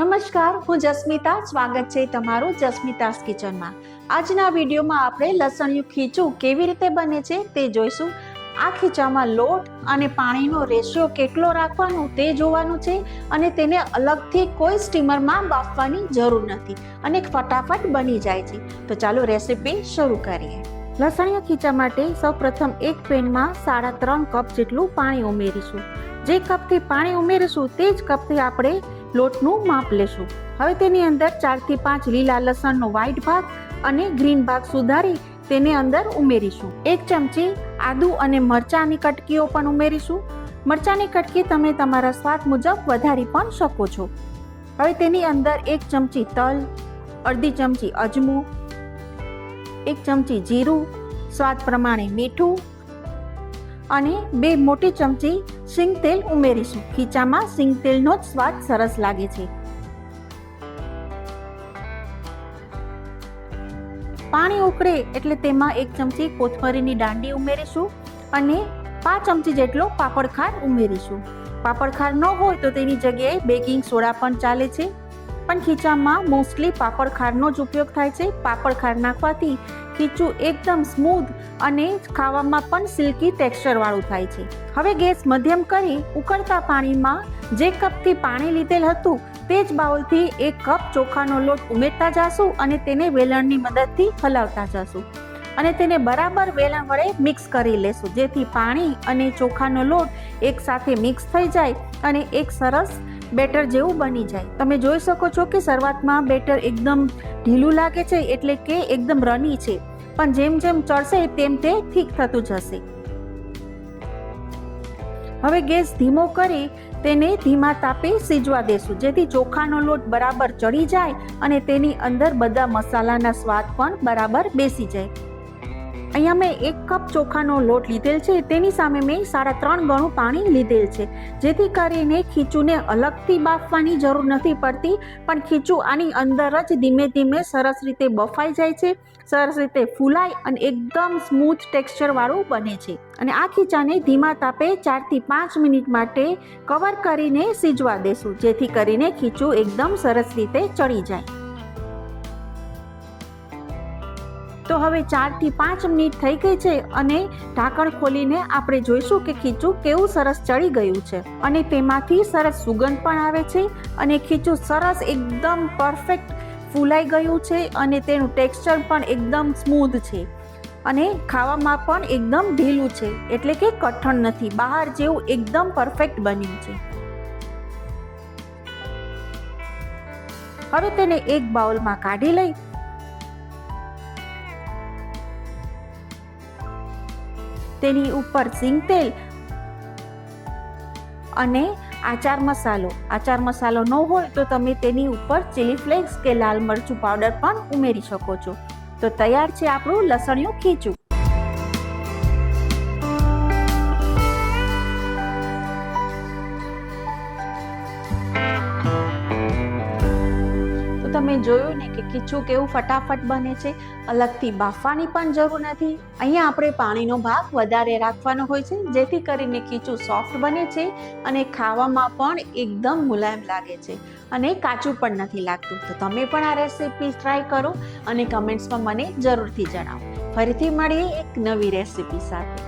નમસ્કાર, હું જસ્મિતા. સ્વાગત છે તમારું જસ્મિતાસ કિચનમાં. આજના વિડીયોમાં આપણે લસણિયું ખીચું કેવી રીતે બને છે તે જોઈશું. આ ખીચામાં લોટ અને પાણીનો રેશિયો કેટલો રાખવાનો તે જોવાનું છે અને તેને અલગથી કોઈ સ્ટીમરમાં બાફવાની જરૂર નથી અને ફટાફટ બની જાય છે. તો ચાલો રેસીપી શરૂ કરીએ. લસણિયા ખીચા માટે સૌપ્રથમ એક પેનમાં સાડા ત્રણ કપ જેટલું પાણી ઉમેરીશું. જે કપથી પાણી ઉમેરીશું તે જ કપથી આપણે લોટનું માપ લેશું. હવે તેની અંદર ચારથી પાંચ લીલા લસણનો વ્હાઈટ ભાગ અને ગ્રીન ભાગ સુધારી તેને અંદર ઉમેરીશું. એક ચમચી આદુ અને મરચાંની કટકીઓ પણ ઉમેરીશું. મરચાંની કટકી તમે તમારા સ્વાદ મુજબ વધારી પણ શકો છો. હવે તેની અંદર એક ચમચી તલ, અડધી ચમચી અજમો, એક ચમચી જીરું, સ્વાદ પ્રમાણે મીઠું અને બે મોટી ચમચી સિંગ તેલ ઉમેરીશું. ખીચામાં સિંગ તેલનો જ સ્વાદ સરસ લાગે છે. પાણી ઉકળે એટલે તેમાં એક ચમચી કોથમરીની દાંડી ઉમેરીશું અને પાંચ ચમચી જેટલો પાપડખાર ઉમેરીશું. પાપડખાર ન હોય તો તેની જગ્યાએ બેકિંગ સોડા પણ ચાલે છે. પણ ખીચામાં મોસ્ટલી પાપડ ખારનો જ ઉપયોગ થાય છે. પાપડ ખાર નાખવાથી ખીચું એકદમ સ્મૂધ અને ખાવામાં પણ સિલ્કી ટેક્સચરવાળું થાય છે. હવે ગેસ મધ્યમ કરી ઉકળતા પાણીમાં જે કપથી પાણી લીધેલ હતું તે જ બાઉલથી એક કપ ચોખાનો લોટ ઉમેરતા જાશું અને તેને વેલણની મદદથી હલાવતા જશું. અને તેને બરાબર વેલણ વડે મિક્સ કરી લેશું. જેથી પાણી અને ચોખાનો લોટ એકસાથે મિક્સ થઈ જાય અને એક સરસ બેટર જેવું બની જાય. તમે જોઈ શકો છો કે શરૂઆતમાં બેટર એકદમ ઢીલું લાગે છે, એટલે કે એકદમ રની છે. પણ જેમ જેમ ચડશે, તેમ તે ઠીક થતું જશે. હવે ગેસ ધીમો કરી તેને ધીમા તાપે સીજવા દેશું. જેથી ચોખાનો લોટ બરાબર ચડી જાય અને તેની અંદર બધા મસાલાના સ્વાદ પણ બરાબર બેસી જાય. અહીંયા મેં એક કપ ચોખાનો લોટ લીધેલ છે. તેની સામે મેં સાડા ત્રણ ગણું પાણી લીધેલ છે. જેથી કરીને ખીચુને અલગથી બાફવાની જરૂર નથી પડતી, પણ ખીચું આની અંદર જ ધીમે ધીમે સરસ રીતે બફાઈ જાય છે. સરસ રીતે ફૂલાય અને એકદમ સ્મૂથ ટેક્સચરવાળું બને છે. અને આ ખીચાને ધીમા તાપે ચારથી પાંચ મિનિટ માટે કવર કરીને સીજવા દેશું, જેથી કરીને ખીચું એકદમ સરસ રીતે ચડી જાય. તો હવે ચારથી પાંચ મિનિટ થઈ ગઈ છે અને ઢાંકણ ખોલીને આપણે જોઈશું કે ખીચું કેવું સરસ ચડી ગયું છે. અને તેમાંથી સરસ સુગંધ પણ આવે છે અને ખીચું સરસ એકદમ પરફેક્ટ ફૂલાઈ ગયું છે અને તેનું ટેક્સચર પણ એકદમ સ્મૂધ છે. અને ખાવામાં પણ એકદમ ઢીલું છે, એટલે કે કઠણ નથી, બહાર જેવું એકદમ પરફેક્ટ બન્યું છે. હવે તેને એક બાઉલમાં કાઢી લઈ તેની ઉપર સિંગ તેલ અને આચાર મસાલો. આચાર મસાલો ન હોય તો તમે તેની ઉપર ચીલી ફ્લેક્સ કે લાલ મરચું પાવડર પણ ઉમેરી શકો છો. તો તૈયાર છે આપણું લસણિયું ખીચું. તમે જોયું ને કે ખીચું કેવું ફટાફટ બને છે, અલગથી બાફવાની પણ જરૂર નથી. અહીંયા આપણે પાણીનો ભાગ વધારે રાખવાનો હોય છે, જેથી કરીને ખીચું સોફ્ટ બને છે અને ખાવામાં પણ એકદમ મુલાયમ લાગે છે અને કાચું પણ નથી લાગતું. તો તમે પણ આ રેસીપી ટ્રાય કરો અને કમેન્ટ્સમાં મને જરૂરથી જણાવો. ફરીથી મળીએ એક નવી રેસીપી સાથે.